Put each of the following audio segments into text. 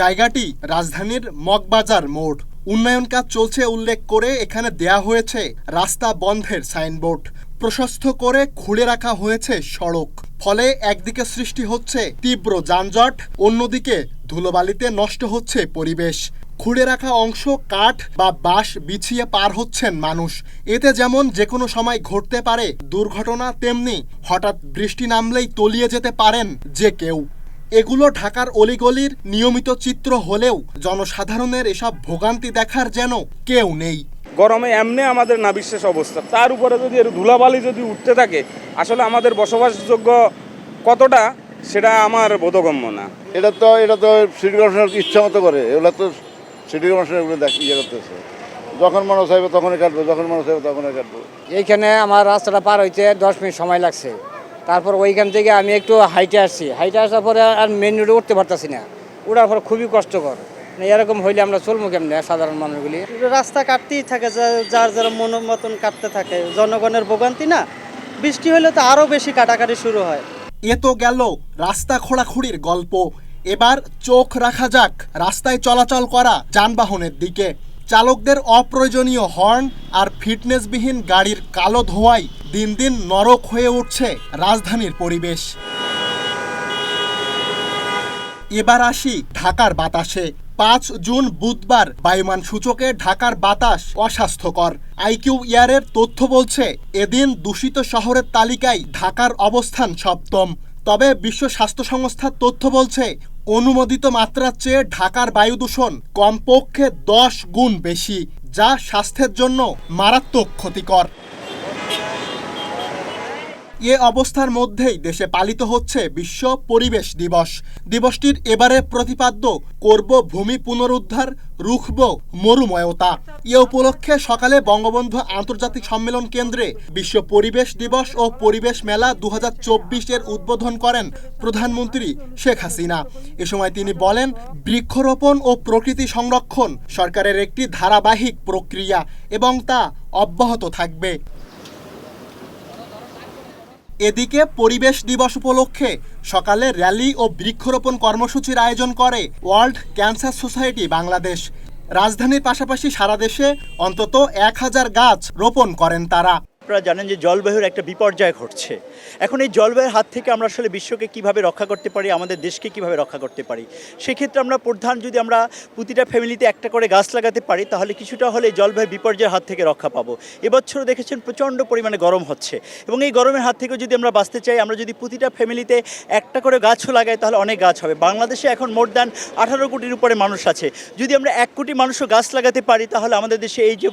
জায়গাটি রাজধানীর মগবাজার মোড়। উন্নয়ন কাজ চলছে উল্লেখ করে এখানে দেয়া হয়েছে রাস্তা বন্ধের সাইনবোর্ড। প্রশস্ত করে খুলে রাখা হয়েছে সড়ক। ফলে একদিকে সৃষ্টি হচ্ছে তীব্র যানজট, অন্যদিকে ধুলোবালিতে নষ্ট হচ্ছে পরিবেশ। খুঁড়ে রাখা অংশ কাঠ বা বাঁশ বিছিয়ে পার হচ্ছেন মানুষ। এতে যেমন যে কোনো সময় ঘটতে পারে দুর্ঘটনা, তেমনি হঠাৎ বৃষ্টি নামলেই তলিয়ে যেতে পারেন যে কেউ। এগুলো ঢাকার অলিগলির নিয়মিত চিত্র হলেও জনসাধারণের এসব ভোগান্তি দেখার যেন কেউ নেই। গরমে এমনি আমাদের না বিশ্বাস অবস্থা। তার উপরে যদি এর ধুলাবালি যদি উঠতে থাকে আসলে আমাদের বসবাসযোগ্য কতটা সেটা আমার বোধগম্য না। এটা তো এটা তো সিটি কর্পোরেশন ইচ্ছা মতো করে। এগুলো তো সিটি কর্পোরেশন এগুলো দেখ ইয়ে করতেছে। যখন মানুষ চাইবে তখনই কাটবো যখন মানুষ চাইবে তখনই কাটবো। এইখানে আমার রাস্তাটা পার হইতে দশ মিনিট সময় লাগছে। তারপর ওইখান থেকে আমি একটু হাইটে আসছি। হাইটে আসার পরে আর মেন রোডে উঠতে পারতাছি না। ওঠার পর খুবই কষ্টকর। মানে এরকম হইলে আমরা চলবো কেমনে সাধারণ মানুষগুলি? রাস্তা কাটতেই থাকে যা- যার যার মন মতন কাটতে থাকে। জনগণের ভোগান্তি না? বৃষ্টি হলে তো আরও বেশি কাটাকাটি শুরু হয়। এ তো গেল রাস্তা খোঁড়াখুড়ির গল্প। এবার চোখ রাখা যাক রাস্তায় চলাচল করা যানবাহনের দিকে। চালকদের অপ্রয়োজনীয় হর্ন আর ফিটনেসবিহীন গাড়ির কালো ধোঁয়ায় দিন দিন নরক হয়ে উঠছে রাজধানীর পরিবেশ। এবার আসি ঢাকার বাতাসে। পাঁচ জুন বুধবার বায়ুমান সূচকে ঢাকার বাতাস অস্বাস্থ্যকর। আইকিউ ইয়ারের তথ্য বলছে, এদিন দূষিত শহরের তালিকায় ঢাকার অবস্থান সপ্তম। তবে বিশ্ব স্বাস্থ্য সংস্থার তথ্য বলছে, অনুমোদিত মাত্রার চেয়ে ঢাকার বায়ু দূষণ কমপক্ষে দশ গুণ বেশি, যা স্বাস্থ্যের জন্য মারাত্মক ক্ষতিকর। এ অবস্থার মধ্যেই দেশে পালিত হচ্ছে বিশ্ব পরিবেশ দিবস। দিবসটির এবারে প্রতিপাদ্য করব ভূমি পুনরুদ্ধার, রুখব মরুময়তা। এ উপলক্ষে সকালে বঙ্গবন্ধু আন্তর্জাতিক সম্মেলন কেন্দ্রে বিশ্ব পরিবেশ দিবস ও পরিবেশ মেলা দু হাজার চব্বিশ এর উদ্বোধন করেন প্রধানমন্ত্রী শেখ হাসিনা। এ সময় তিনি বলেন, বৃক্ষরোপণ ও প্রকৃতি সংরক্ষণ সরকারের একটি ধারাবাহিক প্রক্রিয়া এবং তা অব্যাহত থাকবে। এদিকে পরিবেশ দিবস উপলক্ষে সকালে র্যালি ও বৃক্ষরোপণ কর্মসূচির আয়োজন করে ওয়ার্ল্ড ক্যান্সার সোসাইটি বাংলাদেশ। রাজধানীর পাশাপাশি সারা দেশে অন্তত এক হাজার গাছ রোপণ করেন তারা। আপনারা জানেন যে জলবায়ুর একটা বিপর্যয় ঘটছে। এখন এই জলবায়ুর হাত থেকে আমরা আসলে বিশ্বকে কীভাবে রক্ষা করতে পারি, আমাদের দেশকে কীভাবে রক্ষা করতে পারি, সেক্ষেত্রে আমরা প্রধান যদি আমরা প্রতিটা ফ্যামিলিতে একটা করে গাছ লাগাতে পারি, তাহলে কিছুটা হলে জলবায়ুর বিপর্যয়ের হাত থেকে রক্ষা পাবো। এবছরও দেখেছেন প্রচণ্ড পরিমাণে গরম হচ্ছে এবং এই গরমের হাত থেকেও যদি আমরা বাঁচতে চাই, আমরা যদি প্রতিটা ফ্যামিলিতে একটা করে গাছও লাগাই, তাহলে অনেক গাছ হবে। বাংলাদেশে এখন মোর দ্যান আঠারো কোটির উপরে মানুষ আছে। যদি আমরা এক কোটি মানুষও গাছ লাগাতে পারি, তাহলে আমাদের দেশে এই যে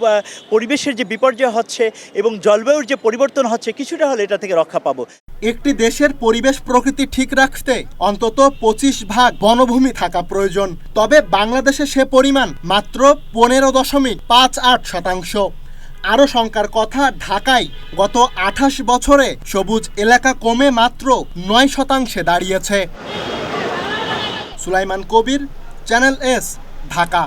পরিবেশের যে বিপর্যয় হচ্ছে এবং জলবায়ুর যে পরিবর্তন হচ্ছে, কিছুটা হলে এটা থেকে রক্ষা পাবো। একটি দেশের পরিবেশ প্রকৃতি ঠিক রাখতে অন্তত পঁচিশ ভাগ বনভূমি থাকা প্রয়োজন। তবে বাংলাদেশে সে পরিমাণ মাত্র পনেরো দশমিক পাঁচ আট শতাংশ। আরও শঙ্কার কথা, ঢাকায় গত আঠাশ বছরে সবুজ এলাকা কমে মাত্র নয় শতাংশে দাঁড়িয়েছে। Sulaiman Kabir, channel S, Dhaka.